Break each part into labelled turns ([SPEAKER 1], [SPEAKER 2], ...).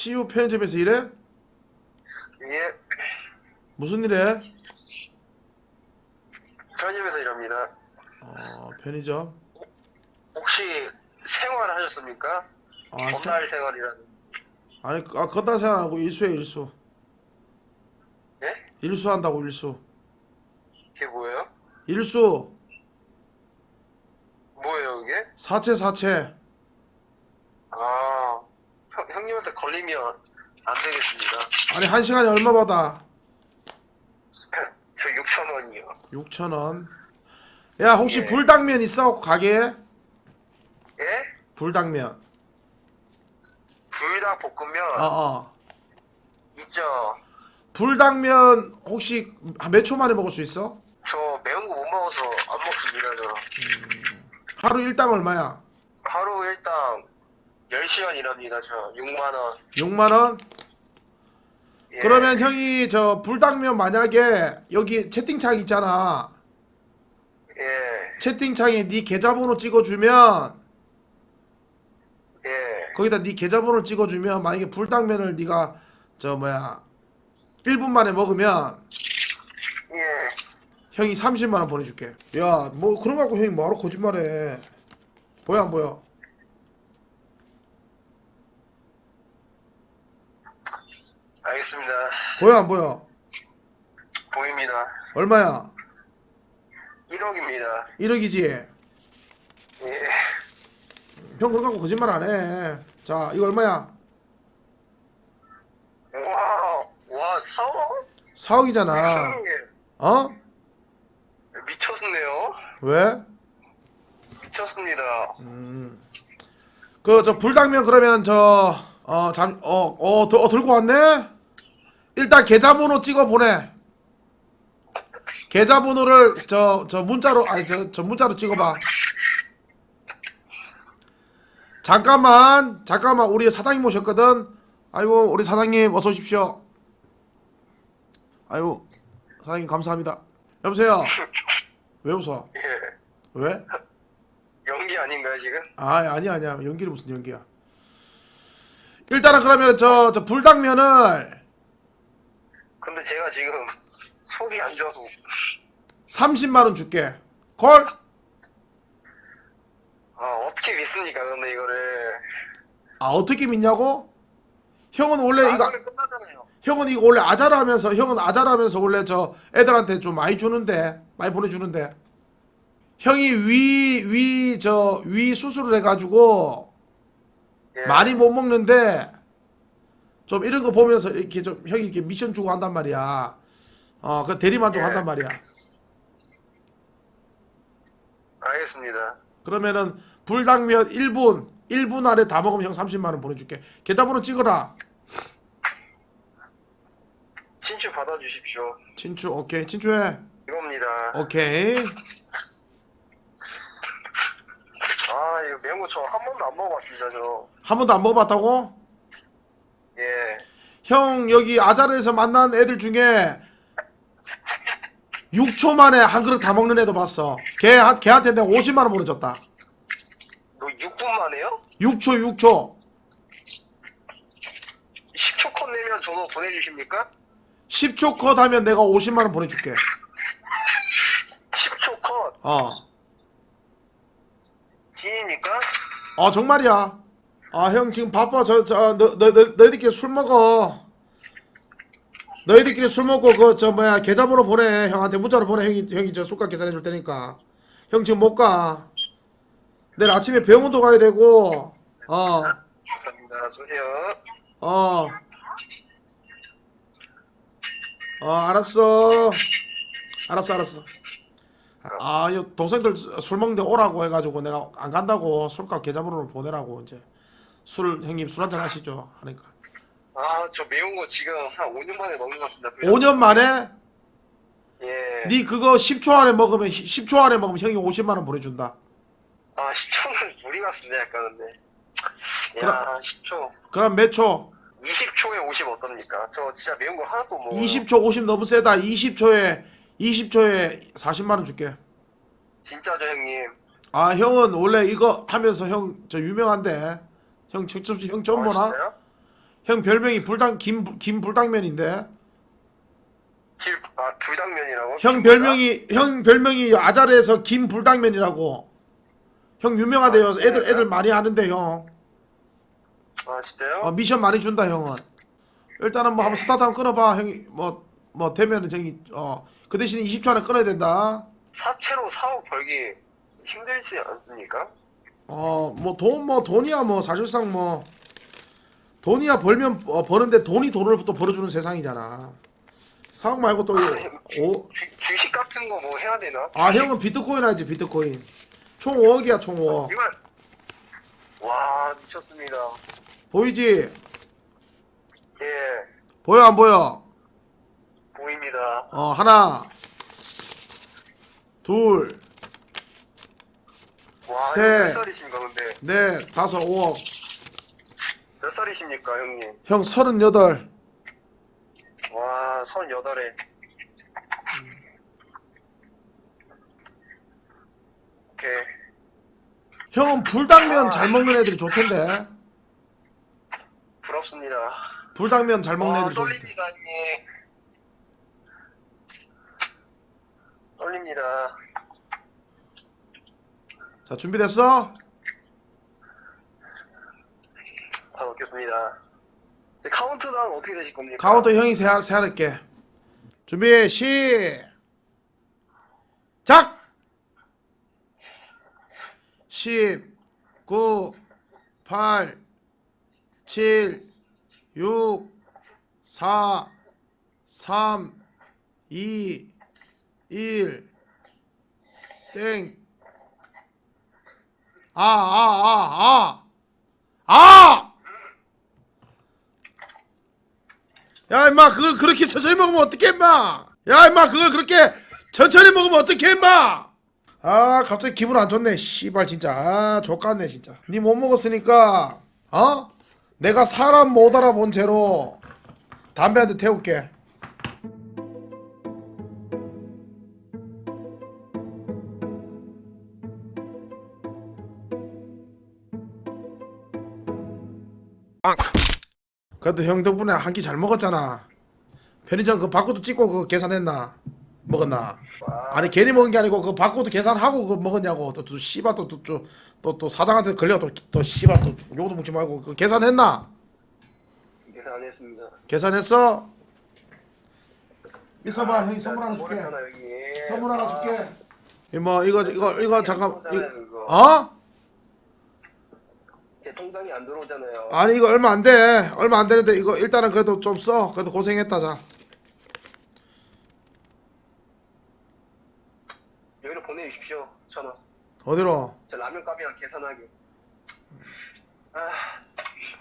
[SPEAKER 1] CU 편의점에서 일해?
[SPEAKER 2] 예,
[SPEAKER 1] 무슨 일해?
[SPEAKER 2] 편집에서 일합니다.
[SPEAKER 1] 어, 편의점.
[SPEAKER 2] 혹시 생활 하셨습니까?
[SPEAKER 1] 아,
[SPEAKER 2] 건달 생활이라는.
[SPEAKER 1] 아니, 아, 걷다 생활하고 일수에 일수.
[SPEAKER 2] 예?
[SPEAKER 1] 일수 한다고 일수.
[SPEAKER 2] 그게 뭐예요?
[SPEAKER 1] 일수.
[SPEAKER 2] 뭐예요, 이게?
[SPEAKER 1] 사채 사채.
[SPEAKER 2] 아, 형, 형님한테 걸리면 안 되겠습니다.
[SPEAKER 1] 아니, 한 시간에 얼마 받아?
[SPEAKER 2] 저 6천 원이요.
[SPEAKER 1] 6천 원. 야, 혹시
[SPEAKER 2] 예.
[SPEAKER 1] 불당면 있어? 가게에?
[SPEAKER 2] 예?
[SPEAKER 1] 불당면.
[SPEAKER 2] 불닭 볶음면
[SPEAKER 1] 어, 어.
[SPEAKER 2] 있죠.
[SPEAKER 1] 불당면 혹시 몇 초 만에 먹을 수 있어?
[SPEAKER 2] 저 매운 거 못 먹어서 안 먹습니다, 저.
[SPEAKER 1] 하루 일당 얼마야?
[SPEAKER 2] 하루 일당 10시간 일합니다, 저. 6만 원.
[SPEAKER 1] 6만 원?
[SPEAKER 2] 예.
[SPEAKER 1] 그러면 형이 저 불당면 만약에 여기 채팅창 있잖아.
[SPEAKER 2] 예,
[SPEAKER 1] 채팅창에 네 계좌번호 찍어주면
[SPEAKER 2] 예.
[SPEAKER 1] 거기다 네 계좌번호 찍어주면 만약에 불당면을 네가 저 뭐야 1분 만에 먹으면
[SPEAKER 2] 예.
[SPEAKER 1] 형이 30만 원 보내줄게. 야 뭐 그런 거 갖고 형이 뭐하러 거짓말해? 보여 안 보여?
[SPEAKER 2] 알겠습니다.
[SPEAKER 1] 보여 안 보여?
[SPEAKER 2] 보입니다.
[SPEAKER 1] 얼마야?
[SPEAKER 2] 1억입니다.
[SPEAKER 1] 1억이지.
[SPEAKER 2] 예.
[SPEAKER 1] 형 그런 거 갖고 거짓말 안 해. 자 이거 얼마야?
[SPEAKER 2] 와, 와, 4억?
[SPEAKER 1] 4억이잖아.
[SPEAKER 2] 형님,
[SPEAKER 1] 어?
[SPEAKER 2] 미쳤네요.
[SPEAKER 1] 왜?
[SPEAKER 2] 미쳤습니다.
[SPEAKER 1] 그저 불당면 그러면 저 어 잠어어 어, 들고 왔네. 일단 계좌번호 찍어 보내. 계좌번호를 저 저 문자로 아니 저 저 문자로 찍어봐. 잠깐만 잠깐만 우리 사장님 오셨거든. 아이고 우리 사장님 어서 오십시오. 아이고 사장님 감사합니다. 여보세요. 왜 웃어?
[SPEAKER 2] 예.
[SPEAKER 1] 왜?
[SPEAKER 2] 연기 아닌가요, 지금?
[SPEAKER 1] 아 아니야 아니야 연기는 무슨 연기야 일단은 그러면 저 저 불당면을
[SPEAKER 2] 근데 제가 지금 속이 안 좋아서
[SPEAKER 1] 30만 원 줄게 콜?
[SPEAKER 2] 아, 어떻게 믿습니까, 근데 이거를.
[SPEAKER 1] 아 어떻게 믿냐고? 형은 원래 이거
[SPEAKER 2] 끝나잖아요.
[SPEAKER 1] 형은 이거 원래 아자라면서 형은 아자라면서 원래 저 애들한테 좀 많이 주는데 많이 보내주는데 형이 위 위 저 위 수술을 해가지고
[SPEAKER 2] 예.
[SPEAKER 1] 많이 못 먹는데 좀 이런 거 보면서 이렇게 좀 형이 이렇게 미션 주고 한단 말이야. 어, 그 대리만족
[SPEAKER 2] 예.
[SPEAKER 1] 한단 말이야.
[SPEAKER 2] 알겠습니다.
[SPEAKER 1] 그러면은 불당면 1분 1분 안에 다 먹으면 형 30만 원 보내줄게. 계좌번호 찍어라.
[SPEAKER 2] 친추 받아주십시오.
[SPEAKER 1] 친추 오케이 친추해.
[SPEAKER 2] 이겁니다.
[SPEAKER 1] 오케이.
[SPEAKER 2] 아, 이거 매운 거저한 번도 안 먹어봤습니다, 저.
[SPEAKER 1] 한 번도 안 먹어봤다고?
[SPEAKER 2] 예.
[SPEAKER 1] 형 여기 아자르에서 만난 애들 중에 6초 만에 한 그릇 다 먹는 애도 봤어. 걔 한- 걔한테 내가 50만 원 보내줬다.
[SPEAKER 2] 너 6분 만에요?
[SPEAKER 1] 6초 6초.
[SPEAKER 2] 10초 컷 내면 저도 보내주십니까?
[SPEAKER 1] 10초 컷 하면 내가 50만 원 보내줄게.
[SPEAKER 2] 10초 컷.
[SPEAKER 1] 어.
[SPEAKER 2] 진입니까?
[SPEAKER 1] 아 정말이야. 아 형 지금 바빠. 저저너 너, 너, 너희들끼리 술 먹어. 너희들끼리 술 먹고 그 저 뭐야 계좌번호 보내. 형한테 문자로 보내. 형이 형이 저 술값 계산해 줄 테니까. 형 지금 못 가. 내일 아침에 병원도 가야 되고. 어.
[SPEAKER 2] 감사합니다. 주세요.
[SPEAKER 1] 어. 어, 알았어. 알았어, 알았어. 아, 이 동생들 술 먹는데 오라고 해가지고 내가 안 간다고 술값 계좌번호를 보내라고 이제 술 형님 술 한잔 하시죠 하니까
[SPEAKER 2] 아, 저 매운 거 지금 한 5년 만에 먹는 것 같습니다.
[SPEAKER 1] 5년 만에
[SPEAKER 2] 예.
[SPEAKER 1] 네 그거 10초 안에 먹으면 10초 안에 먹으면 형이 50만 원 보내준다.
[SPEAKER 2] 아, 10초는 무리 같습니다, 약간 근데.
[SPEAKER 1] 그럼-
[SPEAKER 2] 야, 10초.
[SPEAKER 1] 그럼 몇 초?
[SPEAKER 2] 20초에 50 어떻습니까? 저 진짜 매운 거 하나도 못 먹어요.
[SPEAKER 1] 20초 50 너무 세다. 20초에 20초에 40만 원 줄게.
[SPEAKER 2] 진짜죠, 형님.
[SPEAKER 1] 아 형은 원래 이거 하면서 형 저 유명한데 형 직접 형 처음
[SPEAKER 2] 아,
[SPEAKER 1] 보나?
[SPEAKER 2] 진짜요?
[SPEAKER 1] 형 별명이 불당 김 김 불당면인데.
[SPEAKER 2] 길, 아, 불당면이라고?
[SPEAKER 1] 형 별명이 형 별명이 아자르에서 김 불당면이라고. 형 유명하대요.
[SPEAKER 2] 아,
[SPEAKER 1] 애들? 애들 많이 하는데 형.
[SPEAKER 2] 아, 진짜요?
[SPEAKER 1] 어, 미션 많이 준다 형은. 일단은 뭐 한번 스타트 한번 끊어봐 형이 뭐 뭐 되면은 형이 어 그 대신에 20초 안에 끊어야 된다.
[SPEAKER 2] 사채로 4억 벌기 힘들지 않습니까?
[SPEAKER 1] 어 뭐돈뭐 돈이야 뭐 사실상 뭐 돈이야 벌면 어, 버는데 돈이 돈을 또 벌어주는 세상이잖아. 사억 말고 또 오.
[SPEAKER 2] 주, 주식 같은 거 뭐 해야 되나?
[SPEAKER 1] 아 형은 비트코인 하지 비트코인. 총 5억이야 총 5억.
[SPEAKER 2] 이건 와 미쳤습니다.
[SPEAKER 1] 보이지?
[SPEAKER 2] 예
[SPEAKER 1] 보여 안 보여?
[SPEAKER 2] 보입니다.
[SPEAKER 1] 어 하나
[SPEAKER 2] 둘와
[SPEAKER 1] 세.
[SPEAKER 2] 몇 살이신가 근데
[SPEAKER 1] 넷 다섯 5억
[SPEAKER 2] 몇 살이십니까 형님?
[SPEAKER 1] 형 서른여덟
[SPEAKER 2] 와 서른여덟에 오케이
[SPEAKER 1] 형은 불당면 잘 먹는 애들이 좋던데
[SPEAKER 2] 부럽습니다.
[SPEAKER 1] 불당면 잘 먹는
[SPEAKER 2] 와
[SPEAKER 1] 애들이 좋던데
[SPEAKER 2] 떨립니다 형님. 떨립니다.
[SPEAKER 1] 자 준비됐어?
[SPEAKER 2] 다 먹겠습니다. 네, 카운트다운 어떻게 되실 겁니까?
[SPEAKER 1] 카운터 형이 세할 세할게 준비 시 작 10 9 8 7 6 4 3 2 1 땡. 아, 아, 아, 아! 아! 야, 임마, 그걸 그렇게 천천히 먹으면 어떡해, 임마! 야, 임마, 그걸 그렇게 천천히 먹으면 어떡해, 임마! 아, 갑자기 기분 안 좋네, 씨발, 진짜. 아, 족같네, 진짜. 니 못 먹었으니까, 어? 내가 사람 못 알아본 채로 담배 한 대 태울게. 그래도 형 덕분에 한 끼 잘 먹었잖아. 편의점 그 바코드 찍고 그거 계산했나? 먹었나? 아니 괜히 먹은 게 아니고 그 바코드 계산하고 그거 먹었냐고. 또또 씨발 또또또 사장한테 걸려 또또 씨발 또 요도 먹지 말고 그 계산했나?
[SPEAKER 2] 계산 안 했습니다.
[SPEAKER 1] 계산했어? 있어봐 형이 선물 하나 줄게.
[SPEAKER 2] 모르잖아, 여기.
[SPEAKER 1] 선물 하나
[SPEAKER 2] 아,
[SPEAKER 1] 줄게. 이뭐 이거 이거 이거 잠깐 이. 어?
[SPEAKER 2] 제 통장이 안 들어오잖아요.
[SPEAKER 1] 아니 이거 얼마 안 돼. 얼마 안 되는데 이거 일단은 그래도 좀 써. 그래도 고생했다 자.
[SPEAKER 2] 여기로 보내주십시오. 천 원.
[SPEAKER 1] 어디로?
[SPEAKER 2] 제 라면 값이랑 계산하게. 아,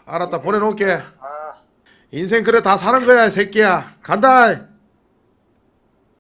[SPEAKER 1] 알았다 보내놓을게.
[SPEAKER 2] 아.
[SPEAKER 1] 인생 그래 다 사는 거야 이 새끼야 간다